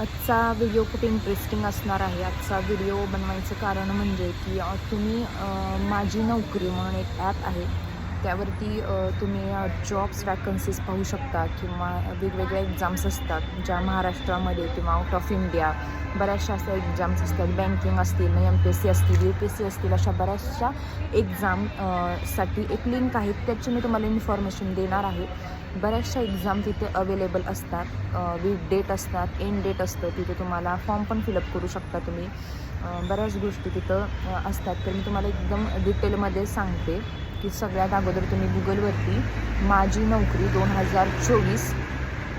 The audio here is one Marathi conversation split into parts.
आजचा व्हिडिओ खूप इंटरेस्टिंग असणार आहे. आजचा व्हिडिओ बनवायचं कारण म्हणजे की तुम्ही माझी नोकरी म्हणून एक ॲप आहे. त्यावरती तुम्ही जॉब्स वॅकन्सीज पाहू शकता किंवा वेगवेगळ्या एक्झाम्स असतात ज्या महाराष्ट्रामध्ये किंवा आउट ऑफ इंडिया बऱ्याचशा अशा एक्झाम्स असतात. बँकिंग असतील एम पी एस सी असतील यू पी एस सी असतील अशा बऱ्याचशा एक्झामसाठी एक लिंक आहे. त्याची मी तुम्हाला इन्फॉर्मेशन देणार आहे. बऱ्याचशा एक्झाम तिथे अवेलेबल असतात. विथ डेट असतात एंड डेट असतं. तिथे तुम्हाला फॉर्म पण फिलअप करू शकता तुम्ही. बऱ्याच गोष्टी तिथं असतात. तर मी तुम्हाला एकदम डिटेलमध्ये सांगते की सगळ्यात अगोदर तुम्ही गुगलवरती माझी नोकरी दोन हजार चोवीस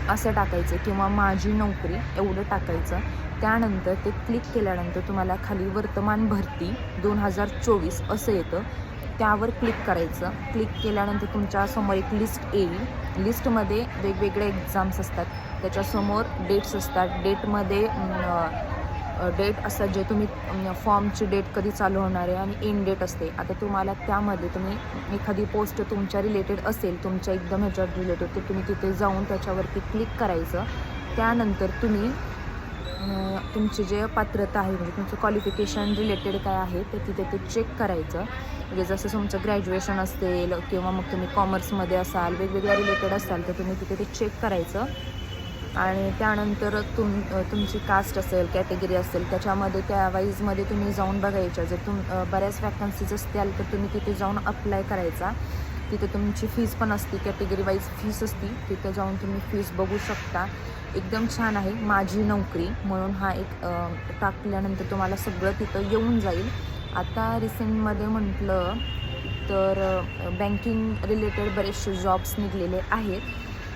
असं टाकायचं किंवा माझी नोकरी एवढं टाकायचं. त्यानंतर ते क्लिक केल्यानंतर तुम्हाला खाली वर्तमान भरती दोन हजार चोवीस असं येतं. त्यावर क्लिक करायचं. क्लिक केल्यानंतर तुमच्यासमोर एक लिस्ट येईल. लिस्टमध्ये वेगवेगळे एक्झाम्स असतात. त्याच्यासमोर डेट्स असतात. डेटमध्ये डेट असतात जे तुम्ही फॉर्मची डेट कधी चालू होणार आहे आणि इन डेट असते. आता तुम्हाला त्यामध्ये तुम्ही एखादी पोस्ट तुमच्या रिलेटेड असेल तुमच्या एकदम ह्याच्यावर रिलेटेड तर तुम्ही तिथे जाऊन त्याच्यावरती क्लिक करायचं. त्यानंतर तुम्ही तुमची जे पात्रता आहे म्हणजे तुमचं क्वालिफिकेशन रिलेटेड काय आहे ते तिथे ते चेक करायचं. म्हणजे जसं तुमचं ग्रॅज्युएशन असेल किंवा मग तुम्ही कॉमर्समध्ये असाल वेगवेगळ्या रिलेटेड असाल तर तुम्ही तिथे ते चेक करायचं. आणि त्यानंतर तुम तुमची कास्ट असेल कॅटेगरी असेल त्याच्यामध्ये त्या वाईजमध्ये तुम्ही जाऊन बघायच्या जर तुम बऱ्याच वॅकन्सीज असतील तर तुम्ही तिथे जाऊन अप्लाय करायचा. तिथे तुमची फीज पण असते कॅटेगरी वाईज फीस असती. तिथे जाऊन तुम्ही फीस बघू शकता. एकदम छान आहे माझी नोकरी. म्हणून हा एक टाकल्यानंतर तुम्हाला सगळं तिथं येऊन जाईल. आता रिसेंटमध्ये म्हटलं तर बँकिंग रिलेटेड बरेचसे जॉब्स निघलेले आहेत.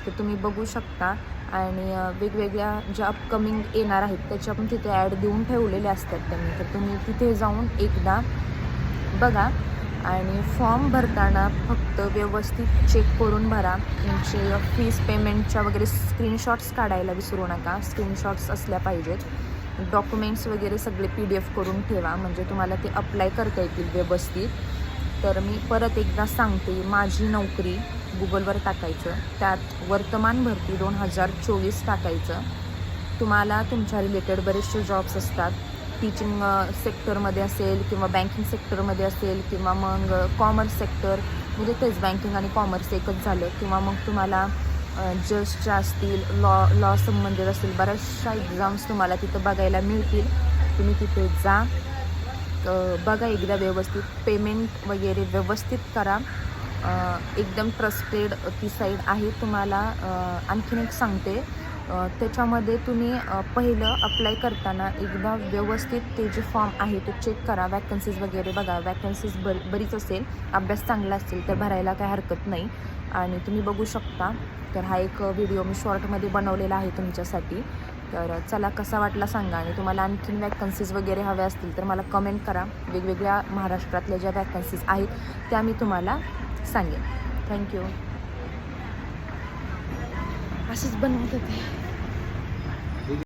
तर तुम्ही बघू शकता. आणि वेगवेगळ्या ज्या अपकमिंग येणार आहेत त्याच्या पण तिथे ॲड देऊन ठेवलेले असतात त्यांनी. तर तुम्ही तिथे जाऊन एकदा बघा. आणि फॉर्म भरताना फक्त व्यवस्थित चेक करून भरा. तुमचे फीस पेमेंटच्या वगैरे स्क्रीनशॉट्स काढायला विसरू नका. स्क्रीनशॉट्स असल्या पाहिजेत. डॉक्युमेंट्स वगैरे सगळे पी डी एफ करून ठेवा. म्हणजे तुम्हाला ते अप्लाय करता येतील व्यवस्थित. तर मी परत एकदा सांगते माझी नोकरी गुगलवर टाकायचं. त्यात वर्तमान भरती दोन हजार चोवीस टाकायचं. तुम्हाला तुमच्या रिलेटेड बरेचसे जॉब्स असतात. टीचिंग सेक्टरमध्ये असेल किंवा बँकिंग सेक्टरमध्ये असेल किंवा मग कॉमर्स सेक्टर म्हणजे तेच बँकिंग आणि कॉमर्स एकच झालं. किंवा मग तुम्हाला जजच्या असतील लॉ लॉ संबंधित असतील बऱ्याचशा एक्झाम्स तुम्हाला तिथं बघायला मिळतील. तुम्ही तिथे जा. बघा एकदा व्यवस्थित. पेमेंट वगैरे व्यवस्थित करा. एकदम ट्रस्टेड ती साईड आहे तुम्हाला. आणखीन एक सांगते. त्याच्यामध्ये तुम्ही पहिलं अप्लाय करताना एकदा व्यवस्थित ते जे फॉर्म आहे ते चेक करा. वॅकन्सीज वगैरे बघा. वॅकन्सीज बर बरीच असेल. अभ्यास चांगला असेल तर भरायला काही हरकत नाही. आणि तुम्ही बघू शकता. तर हा एक व्हिडिओ मी शॉर्टमध्ये बनवलेला आहे तुमच्यासाठी. तर चला कसा वाटला सांगा आणि तुम्हाला आणखीन वॅकन्सीज वगैरे हव्या असतील तर मला कमेंट करा. वेगवेगळ्या महाराष्ट्रातल्या ज्या वॅकन्सीज आहेत त्या मी तुम्हाला सांगेन. थँक्यू असंच बनवत होते.